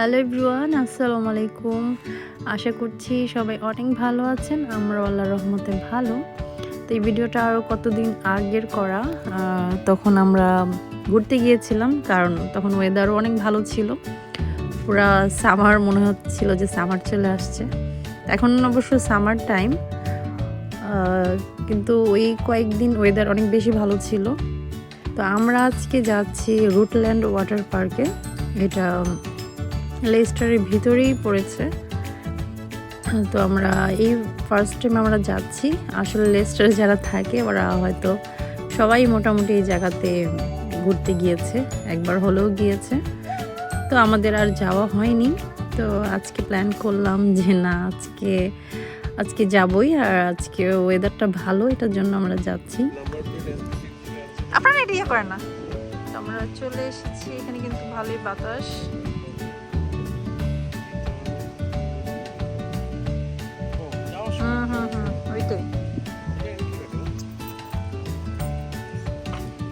Hello everyone আসসালামু আলাইকুম আশা করছি সবাই অনেক ভালো আছেন। আমরা আল্লাহ রহমতে ভালো। তো এই ভিডিওটা আরও কতদিন আগের করা? তখন আমরা ঘুরতে গিয়েছিলাম, কারণ তখন ওয়েদারও অনেক ভালো ছিল। পুরা সামার মনে হচ্ছিল যে সামার চলে আসছে। এখন অবশ্য সামার টাইম কিন্তু ওই কয়েকদিন ওয়েদার অনেক বেশি ভালো ছিল। তো আমরা আজকে যাচ্ছি রুটল্যান্ড ওয়াটার পার্কে এটা লেস্টারের ভিতরেই পড়েছে। তো আমরা এই ফার্স্ট টাইম আমরা যাচ্ছি। আসলে লেস্টারে যারা থাকে, ওরা হয়তো সবাই মোটামুটি এই জায়গাতে ঘুরতে গিয়েছে, একবার হলেও গিয়েছে। তো আমাদের আর যাওয়া হয়নি। তো আজকে প্ল্যান করলাম যে না, আজকে আজকে যাবই আর আজকে ওয়েদারটা ভালো, এটার জন্য আমরা যাচ্ছি। আপনারা এটা ইয়ে করেন না। আমরা চলে এসেছি, এখানে কিন্তু ভালোই বাতাস। হুম হুম হুম ওইটাই।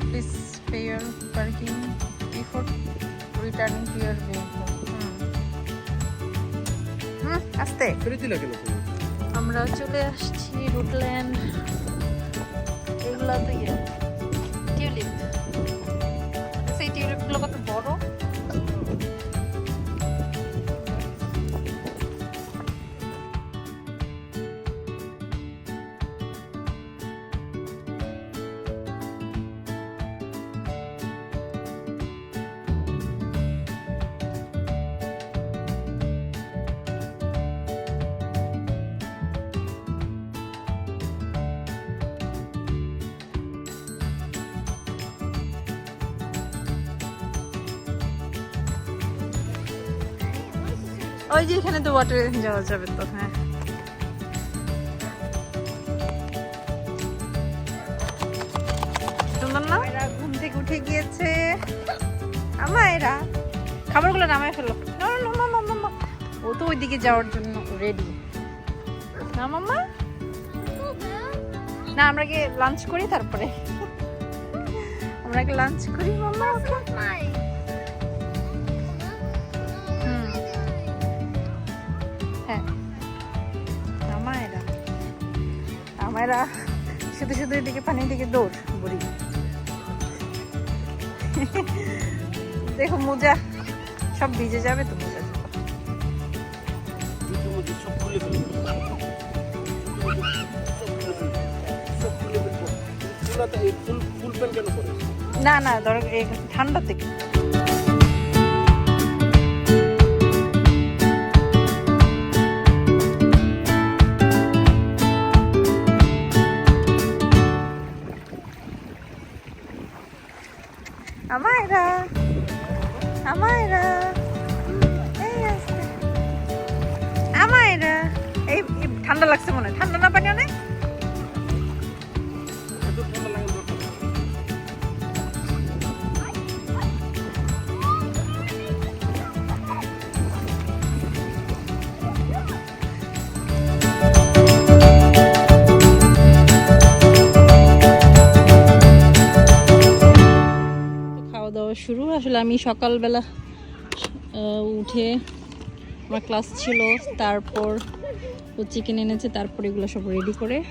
Please pay your parking before returning to your vehicle hmm আস্তে। ফেলে দিলা কেন আমরা চলে আসছি রুটল্যান্ড এগুলা তো ইয়ে টিউলিপ ওই যে এখানে তো ওয়াটারে যাওয়া যাবে তো হ্যাঁ। সুন্দর না এরা ঘুম থেকে উঠে গিয়েছে। এরা খাবারগুলো নামায় ফেলো। না না না না না না। ও তো ওইদিকে যাওয়ার জন্য রেডি না মাম্মা? না আমরা কি লাঞ্চ করি তারপরে। আমরা কি লাঞ্চ করি মাম্মা। আমায়রা শুধু শুধু এদিকে পানির দিকে দৌড় বুড়ি। দেখো মোজা সব ভিজে যাবে তো মোজা। না মধ্যে সব খুলে ফেলব থেকে আমায়রা আমায়রা এই ঠান্ডা লাগছে মনে ঠান্ডা না পানি অনেক? আসলে আমি সকালবেলা উঠে আমার ক্লাস ছিল তারপর ও চিকেন এনেছে তারপর এগুলো সব রেডি করে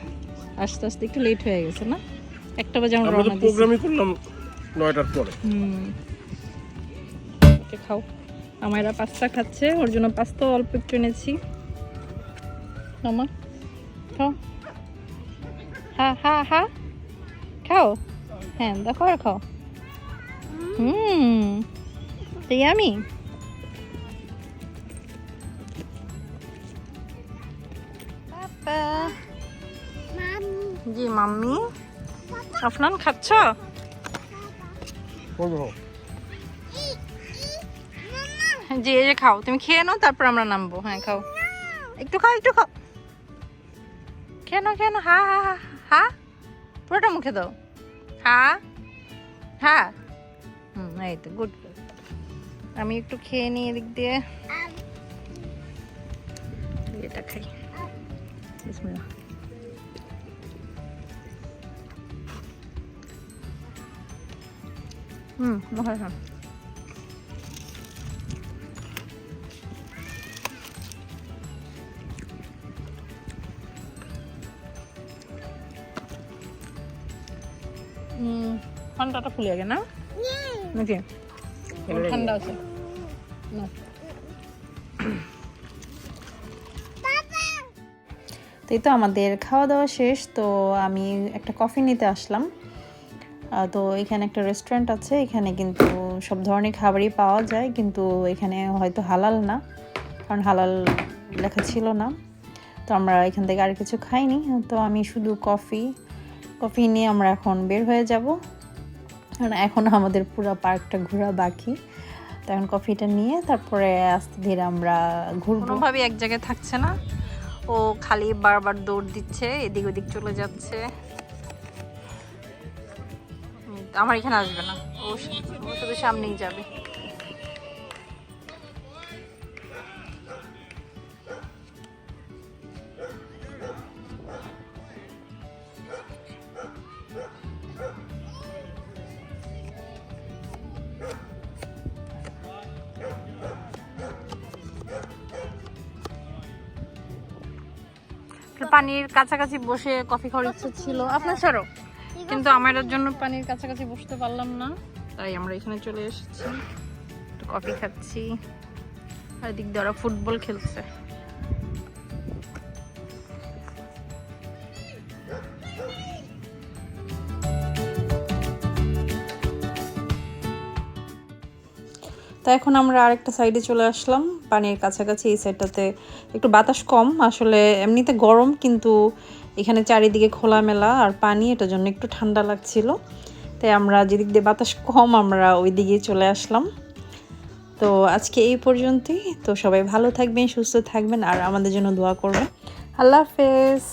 আস্তে আস্তে একটু লেট হয়ে গেছে না? একটা বাজে আমরা রওনা প্রোগ্রামই করলাম নয়টার পরে। হুম। ওকে খাও। আমারা পাস্তা খাচ্ছে ওর জন্য পাস্তা অল্প একটু এনেছি। আমার খাও। হা হা হা। খাও? হ্যাঁ দেখো আর খাও। হুম তাই আমি জি মাম্মি আফনান খাচ্ছ জি এই যে খাও তুমি খেয়ে নাও তারপর আমরা নামবো হ্যাঁ খাও একটু খাও একটু খাও খেয়ে নাও খেয়ে নাও হা হা হা হা পুরোটা মুখে দাও হা হা এই তো গুড আমি একটু খেয়ে নিই এদিক দিয়ে। এটা খাই। বিসমিল্লাহ। হুম মহারাজ। হুম ফান্ডাটা ফুলে গে না। নাকি? ঠান্ডা আছে। না। তো এই তো আমাদের খাওয়া দাওয়া শেষ তো আমি একটা কফি নিতে আসলাম। তো এখানে একটা রেস্টুরেন্ট আছে এখানে কিন্তু সব ধরনের খাবারই পাওয়া যায় কিন্তু এখানে হয়তো হালাল না কারণ হালাল লেখা ছিল না। তো আমরা এখান থেকে আর কিছু খাইনি তো আমি শুধু কফি কফি নিয়ে আমরা এখন বের হয়ে যাব। কারণ এখন আমাদের পুরো পার্কটা ঘোরা বাকি। তো এখন কফিটা নিয়ে তারপরে আস্তে ধীরে আমরা ঘুরবো। কোনোভাবেই এক জায়গায় থাকছে না। ও খালি বারবার দৌড় দিচ্ছে, এদিক ওদিক চলে যাচ্ছে। আমার এখানে আসবে না। ও শুধু সামনেই যাবে। পানির কাছাকাছি বসে কফি খাওয়ার ইচ্ছে ছিল। আপনার ছাড়ো। কিন্তু আমার জন্য পানির কাছাকাছি বসতে পারলাম না। তাই আমরা এখানে চলে এসেছি। একটু কফি খাচ্ছি। আর দিক দিয়ে ওরা ফুটবল খেলছে। তো এখন আমরা আরেকটা সাইডে চলে আসলাম। পানির কাছাকাছি এই সাইডটাতে একটু বাতাস কম। আসলে এমনিতে গরম, কিন্তু এখানে চারিদিকে খোলামেলা আর পানি, এটার জন্য একটু ঠান্ডা লাগছিল। তাই আমরা যেদিক দিয়ে বাতাস কম, আমরা ওই দিকেই চলে আসলাম। তো আজকে এই পর্যন্তই। তো সবাই ভালো থাকবেন, সুস্থ থাকবেন, আর আমাদের জন্য দোয়া করবেন। আল্লাহ হাফেজ।